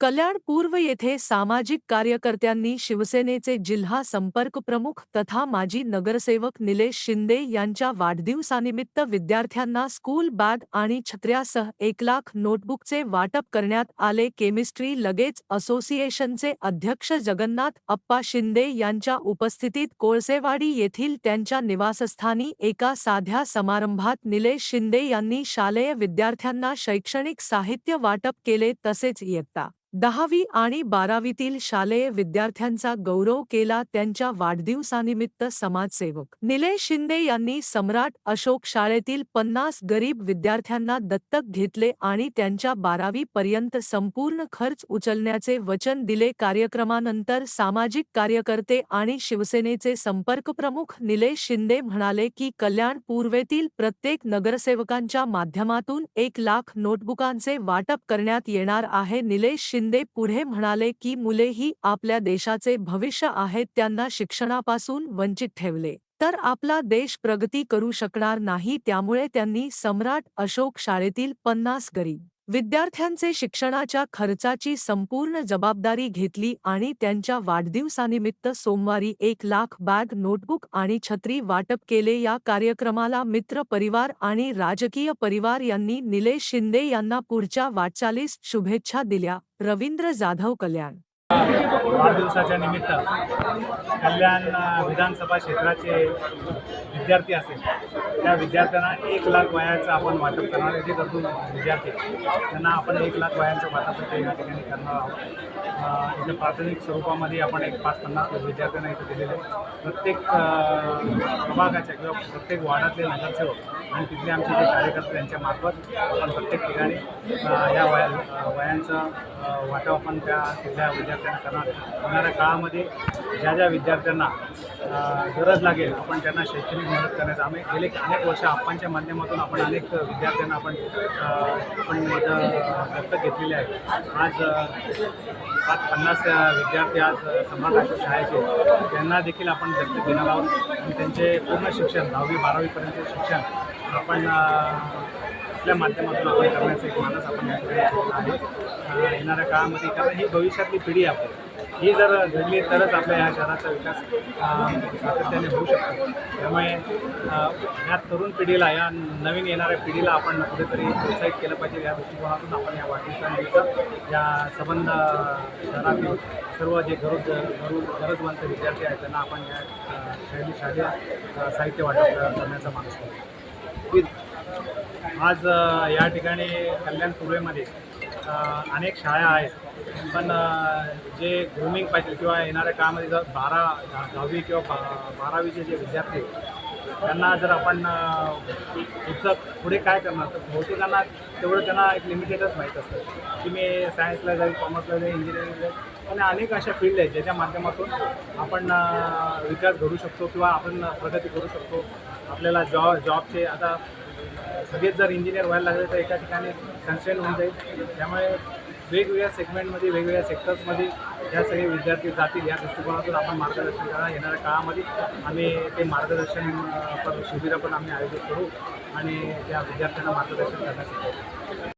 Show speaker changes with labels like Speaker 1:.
Speaker 1: कल्याण पूर्व येथे सामाजिक कार्यकर्त्यांनी शिवसेनेचे जिल्हा संपर्क प्रमुख तथा माजी नगरसेवक निलेश शिंदे यांच्या वाढदिवसानिमित्त विद्यार्थ्यांना स्कूल बॅग आणि छत्र्यासह एक लाख नोटबुकचे वाटप करण्यात आले. केमिस्ट्री लगेच असोसिएशनचे अध्यक्ष जगन्नाथ अप्पा शिंदे यांच्या उपस्थितीत कोळसेवाडी येथील त्यांच्या निवासस्थानी एका साध्या समारंभात निलेश शिंदे यांनी शालेय विद्यार्थ्यांना शैक्षणिक साहित्य वाटप केले तसेच इयत्ता दहावी आणि बारावीतील शालेय विद्यार्थ्यांचा गौरव केला त्यांच्या वाढदिवसानिमित्त समाजसेवक. निलेश शिंदे यांनी सम्राट अशोक शाळेतील पन्नास गरीब विद्यार्थ्यांना दत्तक घेतले आणि त्यांच्या बारावी पर्यंत संपूर्ण खर्च उचलण्याचे वचन दिले. कार्यक्रमानंतर सामाजिक कार्यकर्ते आणि शिवसेनेचे संपर्क प्रमुख निलेश शिंदे म्हणाले की कल्याण पूर्वेतील प्रत्येक नगरसेवकांच्या माध्यमातून एक लाख नोटबुकांचे वाटप करण्यात येणार आहे. निलेश शिंदे पुढे म्हणाले की मुले ही आपल्या देशाचे भविष्य आहेत त्यांना शिक्षणापासून वंचित ठेवले. तर आपला देश प्रगती करू शकणार नाही त्यामुळे त्यांनी सम्राट अशोक शाळेतील पन्नास गरीब विद्यार्थ्यांचे शिक्षणाच्या खर्चाची संपूर्ण जबाबदारी घेतली आणि त्यांच्या वाढदिवसानिमित्त सोमवारी एक लाख बॅग नोटबुक आणि छत्री वाटप केले. या कार्यक्रमाला मित्र परिवार आणि राजकीय परिवार यांनी निलेश शिंदे यांना पुढच्या वाटचालीस शुभेच्छा दिल्या. रवींद्र जाधव कल्याण
Speaker 2: वाढदिवसाच्या निमित्त कल्याण विधानसभा क्षेत्राचे विद्यार्थी असेल त्या विद्यार्थ्यांना एक लाख वयाचं आपण वाटप करणार जे करतो विद्यार्थी त्यांना आपण एक लाख वयांचं वाटप इथे या ठिकाणी करणार आहोत. इथे प्राथमिक स्वरूपामध्ये आपण एक पाच पन्नास विद्यार्थ्यांना इथे दिलेले प्रत्येक प्रभागाच्या किंवा प्रत्येक वार्डातले नगरसेवक आणि तिथले आमचे जे कार्यकर्ते त्यांच्या मार्फत आपण प्रत्येक ठिकाणी या वया वयांचं वाटप आपण त्या तिथल्या विद्यार्थ्यांना करणार येणाऱ्या काळामध्ये ज्या ज्या विद्यार्थ्यांना गरज लागेल आपण त्यांना शैक्षणिक मदत करण्याचं. आम्ही गेले अनेक वर्ष आप्पांच्या माध्यमातून आपण अनेक विद्यार्थ्यांना आपण आपण दत्तक घेतलेले आहे. आज पाच पन्नास विद्यार्थी आज सम्राट अशोक शाळेचे त्यांना देखील आपण दत्तक घेणार आहोत. आणि त्यांचे पूर्ण शिक्षण दहावी बारावीपर्यंतचे शिक्षण आपण आपल्या माध्यमातून आपण करण्याचा एक मानस आपण या ठिकाणी आहे. येणाऱ्या काळामध्ये कारण ही भविष्यातली पिढी आपण ही जर घडली तरच आपल्या ह्या शहराचा विकास सातत्याने होऊ शकतो. त्यामुळे ह्या तरुण पिढीला या नवीन येणाऱ्या पिढीला आपण कुठेतरी प्रोत्साहित केलं पाहिजे. या दृष्टिकोनातून आपण या वाढदिवसानिमित्त या संबंध शहरातील सर्व जे गरज गरज गरजवंत विद्यार्थी आहेत त्यांना आपण या शैली शालेय साहित्य वाटप करण्याचा मानस करतो आज या ठिकाणी कल्याण पूर्वेमध्ये अनेक शाळा आहेत. पण जे ग्रुमिंग पाहिजे किंवा येणाऱ्या काळामध्ये जर बारा दहा- दहावी किंवा बा बारावीचे जे विद्यार्थी आहेत, त्यांना जर आपण पुढचं पुढे काय करणार तर बहुतेकांना तेवढं त्यांना एक लिमिटेडच माहीत असतं की मी सायन्सला जाईल कॉमर्सला जाईल इंजिनिअरिंगला जाईल. आणि अनेक अशा फील्ड आहेत ज्याच्या माध्यमातून आपण विकास घडू शकतो किंवा आपण प्रगती करू शकतो. आपल्याला जॉ जॉबचे आता सगळेच जर इंजिनियर व्हायला लागले तर एका ठिकाणी कन्स्टेंट होऊन जाईल. त्यामुळे वेगवेगळ्या सेगमेंटमध्ये वेगवेगळ्या सेक्टर्समध्ये या सगळे विद्यार्थी जातील या दृष्टिकोनातून आपण मार्गदर्शन करा येणाऱ्या काळामध्ये आम्ही ते मार्गदर्शन अ, शिबिरं पण आम्ही आयोजित करू आणि त्या विद्यार्थ्यांना मार्गदर्शन करण्यासाठी